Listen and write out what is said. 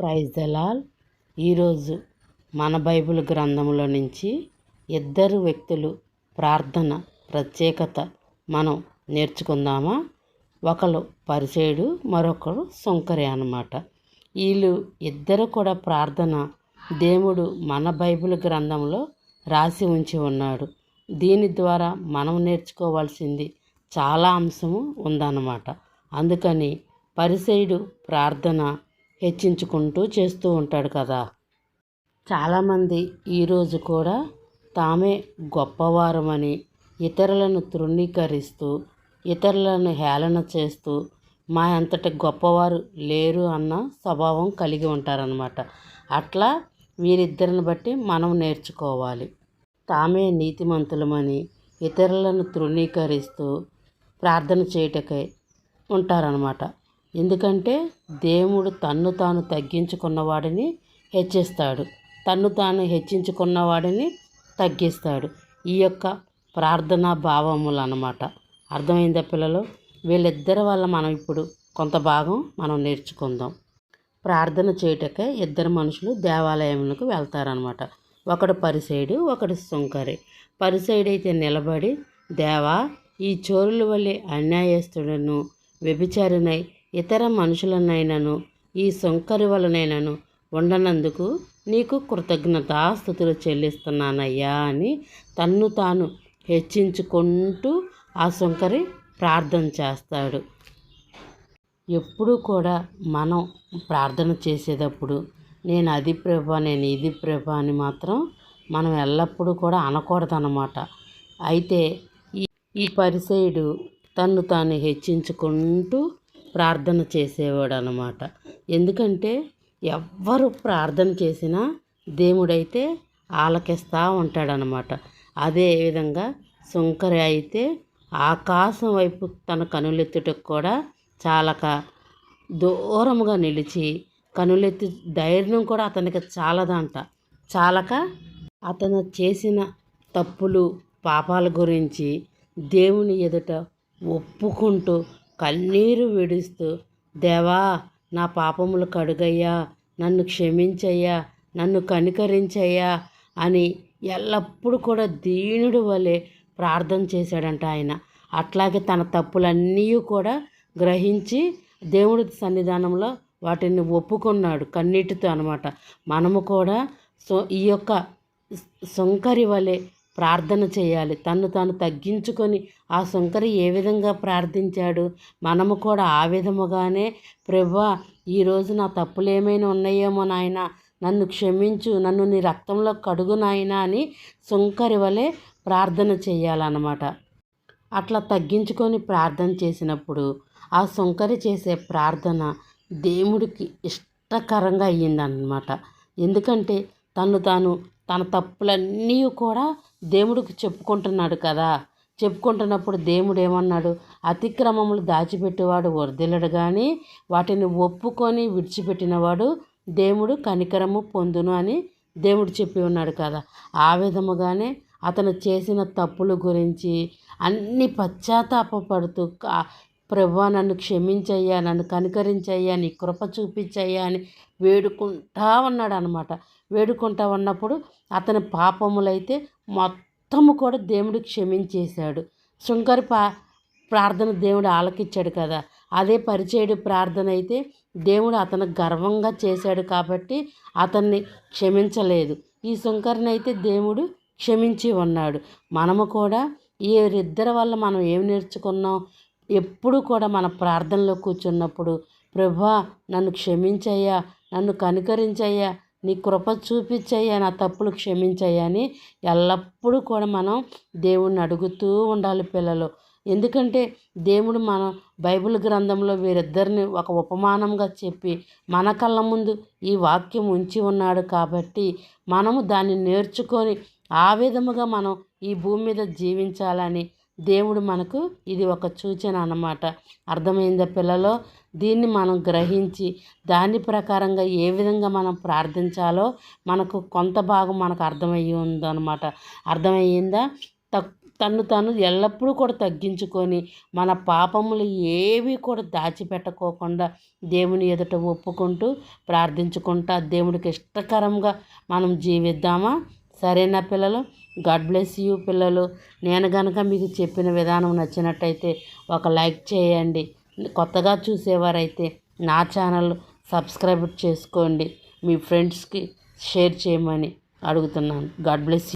Praise Dalal ఈరోజు మన Bible గ్రంథంలో నుంచి ఇద్దరు వ్యక్తులు ప్రార్థన ప్రత్యేకత మనం నేర్చుకుందామా? ఒకరు పరిచయుడు మరొకరు సుంకరే అన్నమాట. వీళ్ళు ఇద్దరు కూడా ప్రార్థన దేవుడు మన బైబిల్ గ్రంథంలో రాసి ఉంచి ఉన్నాడు. దీని ద్వారా మనం నేర్చుకోవాల్సింది చాలా అంశము ఉందన్నమాట. అందుకని పరిసయుడు ప్రార్థన హెచ్చించుకుంటూ చేస్తూ ఉంటాడు కదా. చాలామంది ఈరోజు కూడా తామే గొప్పవారమని ఇతరులను తృణీకరిస్తూ ఇతరులను హేళన చేస్తూ మా అంతటి గొప్పవారు లేరు అన్న స్వభావం కలిగి ఉంటారనమాట అట్లా వీరిద్దరిని బట్టి మనం నేర్చుకోవాలి. తామే నీతిమంతులమని ఇతరులను తృణీకరిస్తూ ప్రార్థన చేయటకై ఉంటారనమాట ఎందుకంటే దేవుడు తన్ను తాను తగ్గించుకున్నవాడిని హెచ్చిస్తాడు. తన్ను తాను హెచ్చించుకున్నవాడిని తగ్గిస్తాడు. ఈ యొక్క ప్రార్థనా భావములు అన్నమాట అర్థమైందా పిల్లలు? వీళ్ళిద్దరి వల్ల మనం ఇప్పుడు కొంత భాగం మనం నేర్చుకుందాం. ప్రార్థన చేయుటకై ఇద్దరు మనుషులు దేవాలయములకు వెళ్తారనమాట. ఒకడు పరిసైడు ఒకడు సుంకరి పరిసైడు అయితే నిలబడి దేవా ఈ చోరుల వల్లే అన్యాయస్తుడను వ్యభిచారినై ఇతర మనుషులనైనను ఈ సొంకరి వలనైనను ఉండనందుకు నీకు కృతజ్ఞతాస్థుతులు చెల్లిస్తున్నానయ్యా అని తన్ను తాను హెచ్చించుకుంటూ ఆ సుంకరి ప్రార్థన చేస్తాడు. ఎప్పుడూ కూడా మనం ప్రార్థన చేసేటప్పుడు నేను అది ప్రభా నేను ఇది ప్రభా అని మాత్రం మనం ఎల్లప్పుడూ కూడా అనకూడదన్నమాట. అయితే ఈ ఈ పరిసయుడు తన్ను తాను హెచ్చించుకుంటూ ప్రార్థన చేసేవాడు అనమాట ఎందుకంటే ఎవ్వరు ప్రార్థన చేసినా దేవుడైతే ఆలకిస్తూ ఉంటాడనమాట. అదే విధంగా శంకరి అయితే ఆకాశం వైపు తన కనులెత్తుటకు కూడా చాలక దూరముగా నిలిచి కనులెత్తి ధైర్యం కూడా అతనికి చాలదంట. చాలక అతను చేసిన తప్పులు పాపాల గురించి దేవుని ఎదుట ఒప్పుకుంటూ కన్నీరు విడుస్తూ దేవా నా పాపములు కడుగయ్యా నన్ను క్షమించయ్యా నన్ను కనికరించయ్యా అని ఎల్లప్పుడూ కూడా దీనుడు వలె ప్రార్థన చేశాడంట ఆయన. అట్లాగే తన తప్పులన్నీ కూడా గ్రహించి దేవుడి సన్నిధానంలో వాటిని ఒప్పుకున్నాడు కన్నీటితో అనమాట మనము కూడా సో ఈ యొక్క సుంకరి వలె ప్రార్థన చేయాలి. తను తాను తగ్గించుకొని ఆ సుంకరి ఏ విధంగా ప్రార్థించాడు? మనము కూడా ఆ విధముగానే ప్రభా ఈరోజు నా తప్పులు ఏమైనా ఉన్నాయేమో నాయన. నన్ను క్షమించు. నన్ను నీ రక్తంలో కడుగు నాయన అని సుంకరి వలె ప్రార్థన చేయాలన్నమాట. అట్లా తగ్గించుకొని ప్రార్థన చేసినప్పుడు ఆ సుంకరి చేసే ప్రార్థన దేవుడికి ఇష్టకరంగా అయ్యిందన్నమాట. ఎందుకంటే తను తాను తన తప్పులన్నీ కూడా దేవుడికి చెప్పుకుంటున్నాడు కదా. చెప్పుకుంటున్నప్పుడు దేవుడు ఏమన్నాడు అతిక్రమములు దాచిపెట్టేవాడు వర్ధిల్లడు కానీ వాటిని ఒప్పుకొని విడిచిపెట్టినవాడు దేవుడు కనికరము పొందును అని దేవుడు చెప్పి ఉన్నాడు కదా. ఆ విధముగానే అతను చేసిన తప్పుల గురించి అన్ని పశ్చాత్తాపడుతూ ప్రభా నన్ను క్షమించయ్యా నన్ను కనికరించయ్యా నీ కృప చూపించయ్యా అని వేడుకుంటా ఉన్నాడు అనమాట వేడుకుంటా ఉన్నప్పుడు అతని పాపములైతే మొత్తము కూడా దేవుడు క్షమించేశాడు. శృంకరి పా ప్రార్థన దేవుడు ఆలకిచ్చాడు కదా. అదే పరిచయుడు ప్రార్థన అయితే దేవుడు అతను గర్వంగా చేశాడు కాబట్టి అతన్ని క్షమించలేదు. ఈ శంకర్ని అయితే దేవుడు క్షమించి ఉన్నాడు. మనము కూడా ఈ ఇద్దరి వల్ల మనం ఏం నేర్చుకున్నాం? ఎప్పుడు కూడా మన ప్రార్థనలో కూర్చున్నప్పుడు ప్రభా నన్ను క్షమించయ్యా నన్ను కనికరించయ్యా నీ కృప చూపించయ్యా నా తప్పులు క్షమించయ్యా అని ఎల్లప్పుడూ కూడా మనం దేవుణ్ణి అడుగుతూ ఉండాలి పిల్లలు. ఎందుకంటే దేవుడు మన బైబిల్ గ్రంథంలో వీరిద్దరిని ఒక ఉపమానంగా చెప్పి మన కళ్ళ ముందు ఈ వాక్యం ఉంచి ఉన్నాడు కాబట్టి మనము దాన్ని నేర్చుకొని ఆ విధముగా మనం ఈ భూమి మీద జీవించాలని దేవుడు మనకు ఇది ఒక సూచన అన్నమాట. అర్థమైందా పిల్లలో? దీన్ని మనం గ్రహించి దాని ప్రకారంగా ఏ విధంగా మనం ప్రార్థించాలో మనకు కొంత భాగం మనకు అర్థమయ్యి ఉందన్నమాట. అర్థమయ్యిందా? తక్ తను తను ఎల్లప్పుడూ కూడా తగ్గించుకొని మన పాపములు ఏవి కూడా దాచిపెట్టుకోకుండా దేవుని ఎదుట ఒప్పుకుంటూ ప్రార్థించుకుంటా దేవుడికి ఇష్టకరంగా మనం జీవిద్దామా? సరేనా పిల్లలు గాడ్ బ్లెస్ యూ పిల్లలు. నేను కనుక మీకు చెప్పిన విధానం నచ్చినట్టయితే ఒక లైక్ చేయండి. కొత్తగా చూసేవారైతే నా ఛానల్ సబ్స్క్రైబ్ చేసుకోండి. మీ ఫ్రెండ్స్కి షేర్ చేయమని అడుగుతున్నాను. God bless